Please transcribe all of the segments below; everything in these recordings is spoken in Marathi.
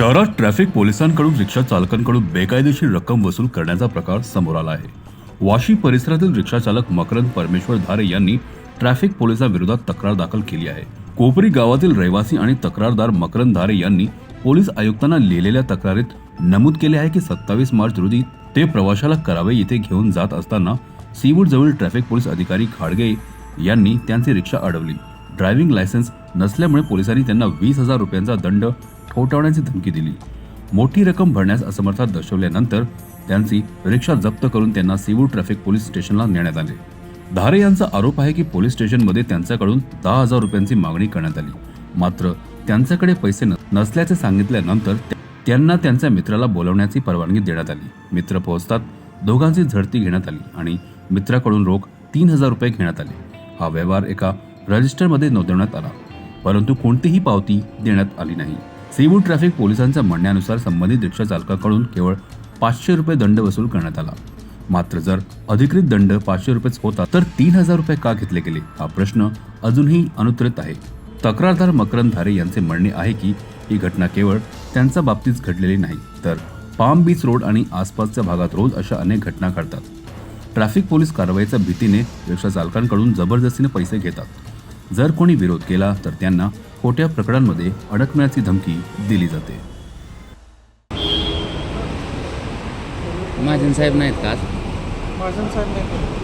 शहरात ट्रॅफिक पोलिसांकडून रिक्षा चालकांकडून बेकायदेशीर रक्कम वसूल करण्याचा प्रकार समोर आला आहे. वाशी परिसरातील रिक्षा चालक मकरंद परमेश्वर धारे यांनी ट्रॅफिक पोलिसांविरोधात तक्रार दाखल केली आहे. कोपरी गावातील रहिवासी आणि तक्रारदार मकरंद धारे यांनी पोलीस आयुक्तांना लिहिलेल्या तक्रारीत नमूद केले आहे की सत्तावीस मार्च रोजी ते प्रवाशाला करावे येथे घेऊन जात असताना सीवूड जवळील ट्रॅफिक पोलीस अधिकारी खाडगे यांनी त्यांची रिक्षा अडवली. ड्रायव्हिंग लायसन्स नसल्यामुळे पोलिसांनी त्यांना वीस हजार रुपयांचा दंड ठोठावण्याची धमकी दिली. मोठी रक्कम भरण्यास असमर्थता दर्शवल्यानंतर त्यांची रिक्षा जप्त करून त्यांना सिवूर ट्रॅफिक पोलीस स्टेशनला नेण्यात आले. धारे यांचा आरोप आहे की पोलीस स्टेशनमध्ये त्यांच्याकडून दहा हजार रुपयांची मागणी करण्यात आली. मात्र त्यांच्याकडे पैसे न- नसल्याचे सांगितल्यानंतर त्यांना त्यांच्या मित्राला बोलवण्याची परवानगी देण्यात आली. मित्र पोहोचतात दोघांची झडती घेण्यात आली आणि मित्राकडून रोख तीन हजार रुपये घेण्यात आले. हा व्यवहार एका रजिस्टरमध्ये नोंदवण्यात आला. परंतु कोणतीही पावती देण्यात आली नाही. सीवूड ट्रॅफिक पोलिसांच्या म्हणण्यानुसार संबंधित रिक्षा चालकाकडून केवळ पाचशे रुपये दंड वसूल करण्यात आला. मात्र जर अधिकृत दंड पाचशे रुपयेच होता तर तीन हजार रुपये का घेतले गेले? हा प्रश्न अजूनही अनुत्तरित आहे. तक्रारदार मकरंद धारे यांचे म्हणणे आहे की ही घटना केवळ त्यांच्या बाबतीत घडलेली नाही तर पाम बीच रोड आणि आसपासच्या भागात रोज अशा अनेक घटना घडतात. ट्रॅफिक पोलीस कारवाईच्या भीतीने रिक्षा चालकांकडून जबरदस्तीने पैसे घेतात. जर कोणी विरोध केला तर त्यांना खोट्या प्रकरणांमध्ये अडकण्याची धमकी दिली जाते. महाजन साहेब नाहीत का? महाजन साहेब नाही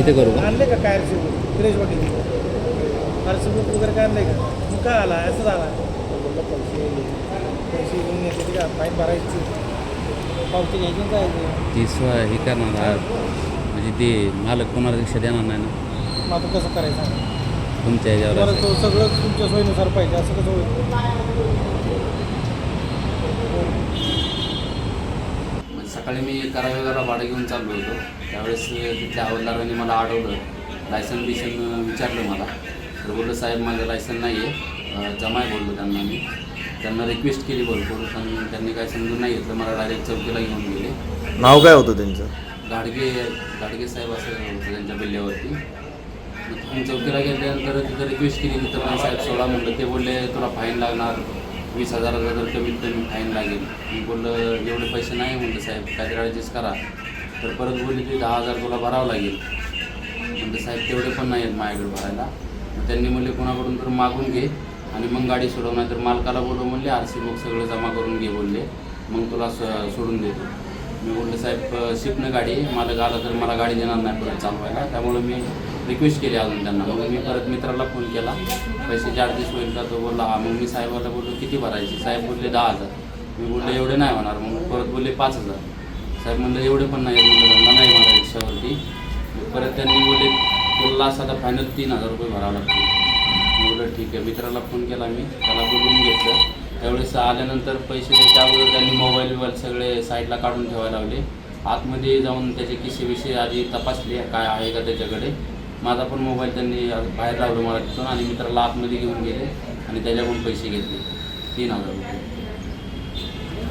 इथे करू? आणले का काय वाटी आरसीबुक वगैरे काय आणलंय का? मग काय आला? असं झाला. पैसे पैसे घेऊन येते का फाईन भरायची. पावती घ्यायची आणि जायचं. ती स्व हे करणार हा, म्हणजे ते मालक कोणाला रिक्षा देणार नाही ना? मग आता कसं करायचं? तुमच्या ह्याच्यावर तुम्हाला असेल. तो सगळं तुमच्या सोयीनुसार पाहिजे असं कसं होईल? म्हणजे सकाळी मी करावेगाला भाडं घेऊन चाललो होतो. त्यावेळेस तिथल्या हवालदारांनी मला अडवलं लायसन बिसन विचारलं मला. तर बोललं साहेब माझं लायसन नाही आहे जमाय बोललो त्यांना मी. त्यांना रिक्वेस्ट केली भरपूर पण त्यांनी काय समजून नाही घेतलं. मला डायरेक्ट चौकीला घेऊन गेले. नाव काय होतं त्यांचं? गाडगे गाडगे साहेब असं होतं त्यांच्या बिल्ल्यावरती. मग चौकीला गेल्यानंतर तिथं रिक्वेस्ट केली तिथं पण साहेब सोडा म्हणलं. ते बोलले तुला फाईन लागणार. वीस हजाराचा जर कमीत कमी फाईन लागेल. मी बोललं एवढे पैसे नाही. म्हणलं साहेब काहीतरी ॲडजस्ट करा. तर परत बोलले की दहा हजार तुला भरावं लागेल. म्हणलं साहेब तेवढे पण नाही आहेत माझ्याकडे भरायला. त्यांनी म्हणले कोणाकडून तर मागून घे. आणि मग गाडी सोडव नाही तर मालकाला बोलव म्हणले आर सी बुक सगळं जमा करून घे बोलले. मग तुला स- सोडून देतो. मी बोलले साहेब शिपनं गाडी. मालक आला तर मला गाडी देणार नाही परत चालवायला. त्यामुळे मी रिक्वेस्ट केली अजून त्यांना. मग मी परत मित्राला फोन केला. पैसे चार्जेस होईल का तो बोलला हा. मग मी साहेबाला बोललो किती भरायचे? साहेब बोलले दहा हजार. मी बोललो एवढे नाही होणार. मग परत बोलले पाच हजार. साहेब म्हणलं एवढे पण नाही म्हणलं धंदा नाही मला रिक्षावरती परत त्यांनी बोलले तुला आता फायनल तीन हजार रुपये भरावं लागतील. बोललं ठीक आहे. मित्राला फोन केला मी. त्याला बोलवून घेतलं. त्यावेळेस आल्यानंतर पैसे द्यायच्या अगोदर त्यांनी मोबाईल बिबाईल सगळे साईडला काढून ठेवायला लावले. आतमध्ये जाऊन त्याचे किसे विषय आधी तपासले काय आहे का त्याच्याकडे? माझा पण मोबाईल त्यांनी बाहेर लावलं मला तिथून आणि मित्राला आतमध्ये घेऊन गेले आणि त्याच्याकडून पैसे घेतले. तीन हजार रुपये.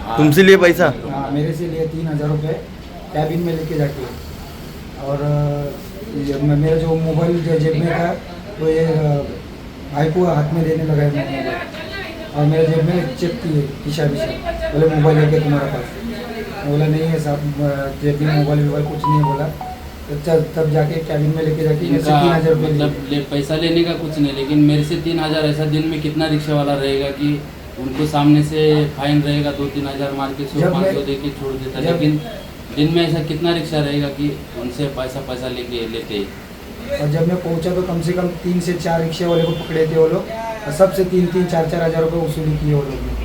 हा. तुमसे लिए पैसा? हाँ मेरे से लिए तीन हज़ार रुपये. कैबिन में लेके जाके. और ये मेरा जो मोबाइल जो जेब में था तो ये भाई को हाथ में देने लगा है मोबाइल। और मेरे जेब में चेक की किशा विशा बोले मोबाइल लेके तुम्हारा पास। बोला नहीं है साहब जेब में मोबाइल वोबाइल कुछ नहीं बोला। तब तब जाके कैबिन में लेके जाके मेरे तीन हज़ार मतलब ले, पैसा लेने का कुछ नहीं लेकिन मेरे से तीन हज़ार ऐसा दिन में कितना रिक्शा वाला रहेगा कि उनको सामने से फाइन रहेगा दो तीन हज़ार मार के सौ पाँच सौ दे के छोड़ देता। लेकिन दिन में ऐसा कितना रिक्शा रहेगा कि उनसे पैसा पैसा लेके लेते? और जब मैं पहुँचा तो कम से कम तीन से चार रिक्शे वाले को पकड़े थे वो लोग। और सबसे तीन तीन चार चार हज़ार रुपये वसूली किए वो लोग।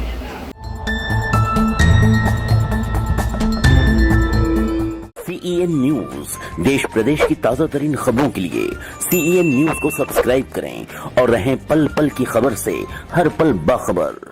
न्यूज़ देश प्रदेश की ताज़ा तरीन खबरों के लिए सीईएन न्यूज़ को सब्सक्राइब करें और रहें पल पल की खबर से हर पल बाखबर।